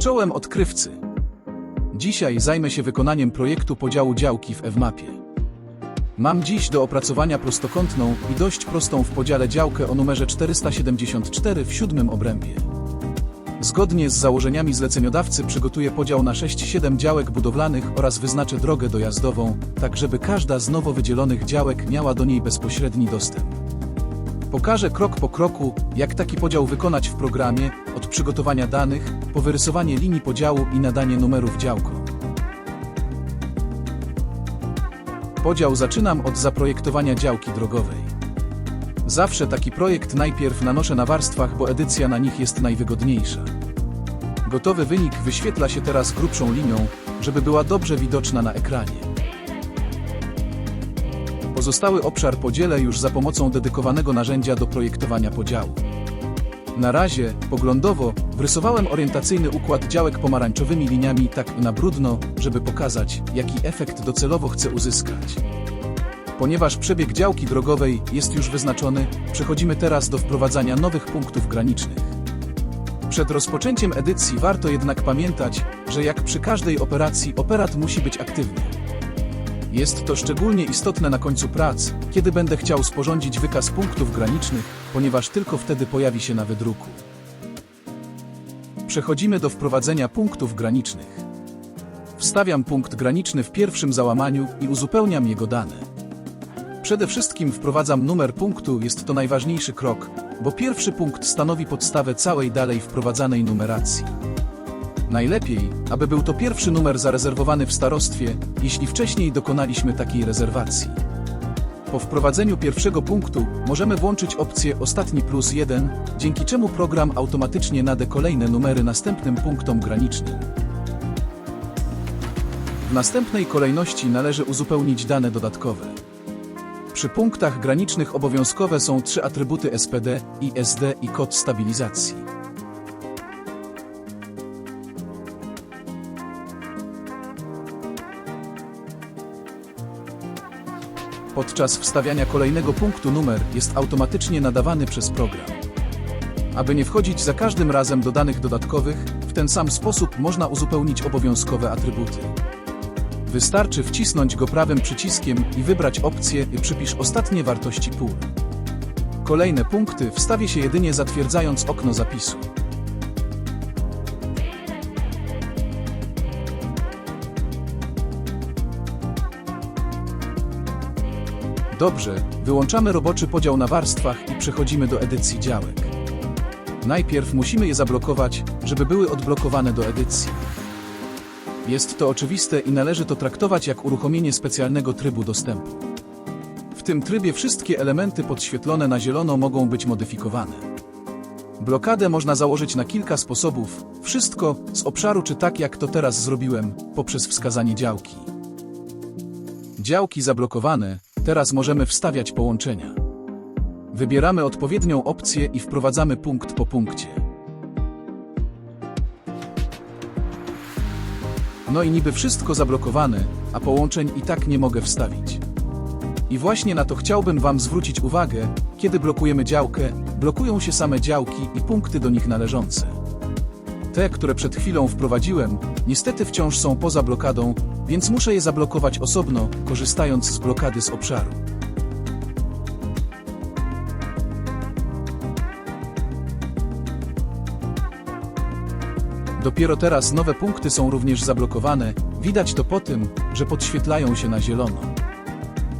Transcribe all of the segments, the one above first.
Czołem odkrywcy. Dzisiaj zajmę się wykonaniem projektu podziału działki w EWMAPie. Mam dziś do opracowania prostokątną i dość prostą w podziale działkę o numerze 474 w siódmym obrębie. Zgodnie z założeniami zleceniodawcy przygotuję podział na 6-7 działek budowlanych oraz wyznaczę drogę dojazdową, tak żeby każda z nowo wydzielonych działek miała do niej bezpośredni dostęp. Pokażę krok po kroku, jak taki podział wykonać w programie, od przygotowania danych, po wyrysowanie linii podziału i nadanie numerów działkom. Podział zaczynam od zaprojektowania działki drogowej. Zawsze taki projekt najpierw nanoszę na warstwach, bo edycja na nich jest najwygodniejsza. Gotowy wynik wyświetla się teraz grubszą linią, żeby była dobrze widoczna na ekranie. Pozostały obszar podzielę już za pomocą dedykowanego narzędzia do projektowania podziału. Na razie, poglądowo, wrysowałem orientacyjny układ działek pomarańczowymi liniami tak na brudno, żeby pokazać, jaki efekt docelowo chcę uzyskać. Ponieważ przebieg działki drogowej jest już wyznaczony, przechodzimy teraz do wprowadzania nowych punktów granicznych. Przed rozpoczęciem edycji warto jednak pamiętać, że jak przy każdej operacji operat musi być aktywny. Jest to szczególnie istotne na końcu prac, kiedy będę chciał sporządzić wykaz punktów granicznych, ponieważ tylko wtedy pojawi się na wydruku. Przechodzimy do wprowadzenia punktów granicznych. Wstawiam punkt graniczny w pierwszym załamaniu i uzupełniam jego dane. Przede wszystkim wprowadzam numer punktu, jest to najważniejszy krok, bo pierwszy punkt stanowi podstawę całej dalej wprowadzanej numeracji. Najlepiej, aby był to pierwszy numer zarezerwowany w starostwie, jeśli wcześniej dokonaliśmy takiej rezerwacji. Po wprowadzeniu pierwszego punktu możemy włączyć opcję ostatni plus 1, dzięki czemu program automatycznie nade kolejne numery następnym punktom granicznym. W następnej kolejności należy uzupełnić dane dodatkowe. Przy punktach granicznych obowiązkowe są trzy atrybuty SPD, ISD i kod stabilizacji. Podczas wstawiania kolejnego punktu numer jest automatycznie nadawany przez program. Aby nie wchodzić za każdym razem do danych dodatkowych, w ten sam sposób można uzupełnić obowiązkowe atrybuty. Wystarczy wcisnąć go prawym przyciskiem i wybrać opcję Przypisz ostatnie wartości pól. Kolejne punkty wstawię się jedynie zatwierdzając okno zapisu. Dobrze, wyłączamy roboczy podział na warstwach i przechodzimy do edycji działek. Najpierw musimy je zablokować, żeby były odblokowane do edycji. Jest to oczywiste i należy to traktować jak uruchomienie specjalnego trybu dostępu. W tym trybie wszystkie elementy podświetlone na zielono mogą być modyfikowane. Blokadę można założyć na kilka sposobów, wszystko z obszaru czy tak jak to teraz zrobiłem, poprzez wskazanie działki. Działki zablokowane, teraz możemy wstawiać połączenia. Wybieramy odpowiednią opcję i wprowadzamy punkt po punkcie. No i niby wszystko zablokowane, a połączeń i tak nie mogę wstawić. I właśnie na to chciałbym Wam zwrócić uwagę, kiedy blokujemy działkę, blokują się same działki i punkty do nich należące. Te, które przed chwilą wprowadziłem, niestety wciąż są poza blokadą, więc muszę je zablokować osobno, korzystając z blokady z obszaru. Dopiero teraz nowe punkty są również zablokowane, widać to po tym, że podświetlają się na zielono.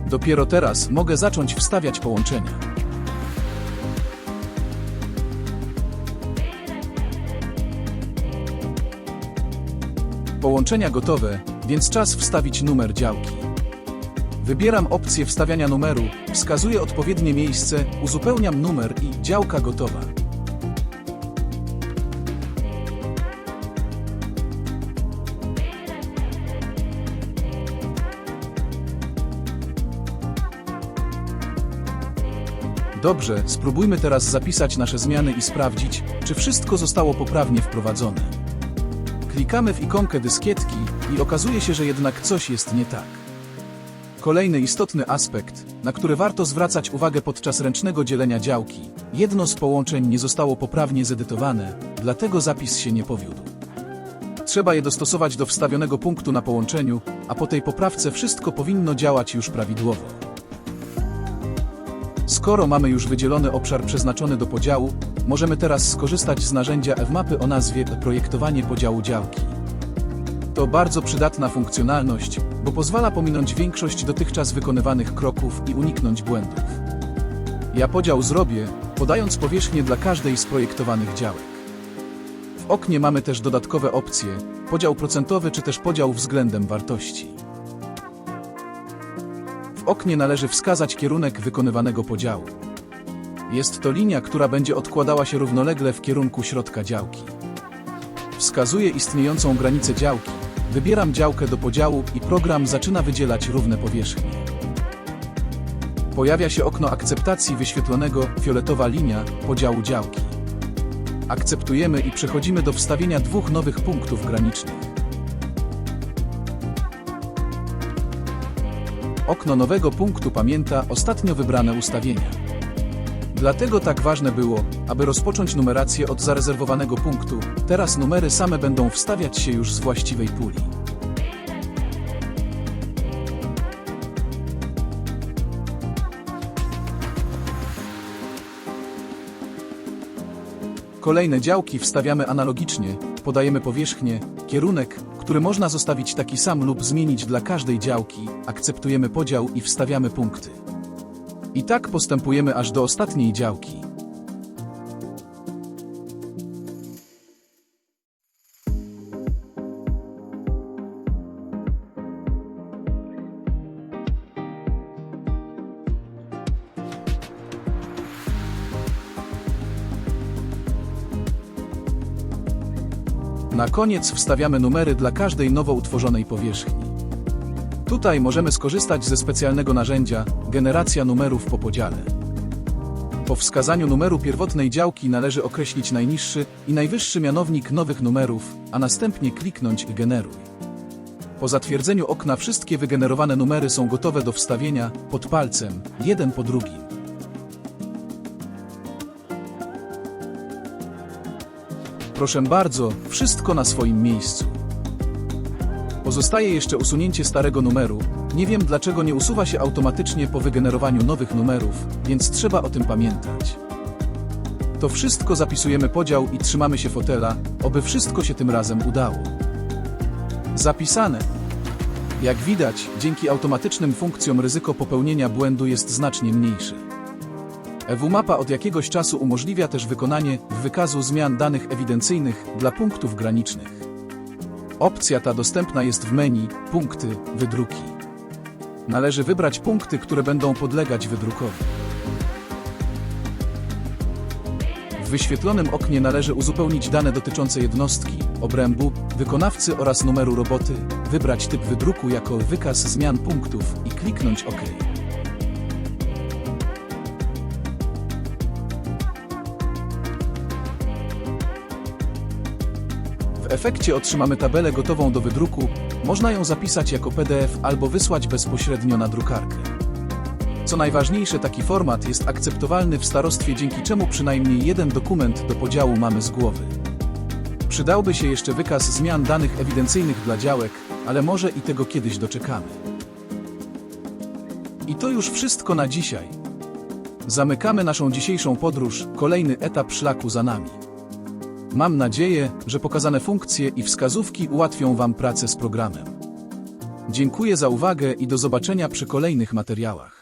Dopiero teraz mogę zacząć wstawiać połączenia. Połączenia gotowe, więc czas wstawić numer działki. Wybieram opcję wstawiania numeru, wskazuję odpowiednie miejsce, uzupełniam numer i działka gotowa. Dobrze, spróbujmy teraz zapisać nasze zmiany i sprawdzić, czy wszystko zostało poprawnie wprowadzone. Klikamy w ikonkę dyskietki i okazuje się, że jednak coś jest nie tak. Kolejny istotny aspekt, na który warto zwracać uwagę podczas ręcznego dzielenia działki. Jedno z połączeń nie zostało poprawnie zedytowane, dlatego zapis się nie powiódł. Trzeba je dostosować do wstawionego punktu na połączeniu, a po tej poprawce wszystko powinno działać już prawidłowo. Skoro mamy już wydzielony obszar przeznaczony do podziału, możemy teraz skorzystać z narzędzia Fmapy o nazwie Projektowanie podziału działki. To bardzo przydatna funkcjonalność, bo pozwala pominąć większość dotychczas wykonywanych kroków i uniknąć błędów. Ja podział zrobię, podając powierzchnię dla każdej z projektowanych działek. W oknie mamy też dodatkowe opcje, podział procentowy czy też podział względem wartości. W oknie należy wskazać kierunek wykonywanego podziału. Jest to linia, która będzie odkładała się równolegle w kierunku środka działki. Wskazuję istniejącą granicę działki, wybieram działkę do podziału i program zaczyna wydzielać równe powierzchnie. Pojawia się okno akceptacji wyświetlonego fioletowa linia podziału działki. Akceptujemy i przechodzimy do wstawienia dwóch nowych punktów granicznych. Okno nowego punktu pamięta ostatnio wybrane ustawienia. Dlatego tak ważne było, aby rozpocząć numerację od zarezerwowanego punktu. Teraz numery same będą wstawiać się już z właściwej puli. Kolejne działki wstawiamy analogicznie, podajemy powierzchnię, kierunek, który można zostawić taki sam lub zmienić dla każdej działki, akceptujemy podział i wstawiamy punkty. I tak postępujemy aż do ostatniej działki. Na koniec wstawiamy numery dla każdej nowo utworzonej powierzchni. Tutaj możemy skorzystać ze specjalnego narzędzia generacja numerów po podziale. Po wskazaniu numeru pierwotnej działki należy określić najniższy i najwyższy mianownik nowych numerów, a następnie kliknąć Generuj. Po zatwierdzeniu okna wszystkie wygenerowane numery są gotowe do wstawienia pod palcem, jeden po drugim. Proszę bardzo, wszystko na swoim miejscu. Pozostaje jeszcze usunięcie starego numeru. Nie wiem dlaczego nie usuwa się automatycznie po wygenerowaniu nowych numerów, więc trzeba o tym pamiętać. To wszystko zapisujemy podział i trzymamy się fotela, oby wszystko się tym razem udało. Zapisane. Jak widać, dzięki automatycznym funkcjom ryzyko popełnienia błędu jest znacznie mniejsze. EWMAPA od jakiegoś czasu umożliwia też wykonanie wykazu zmian danych ewidencyjnych dla punktów granicznych. Opcja ta dostępna jest w menu Punkty, wydruki. Należy wybrać punkty, które będą podlegać wydrukowi. W wyświetlonym oknie należy uzupełnić dane dotyczące jednostki, obrębu, wykonawcy oraz numeru roboty, wybrać typ wydruku jako wykaz zmian punktów i kliknąć OK. W efekcie otrzymamy tabelę gotową do wydruku, można ją zapisać jako PDF albo wysłać bezpośrednio na drukarkę. Co najważniejsze, taki format jest akceptowalny w starostwie, dzięki czemu przynajmniej jeden dokument do podziału mamy z głowy. Przydałby się jeszcze wykaz zmian danych ewidencyjnych dla działek, ale może i tego kiedyś doczekamy. I to już wszystko na dzisiaj. Zamykamy naszą dzisiejszą podróż, kolejny etap szlaku za nami. Mam nadzieję, że pokazane funkcje i wskazówki ułatwią Wam pracę z programem. Dziękuję za uwagę i do zobaczenia przy kolejnych materiałach.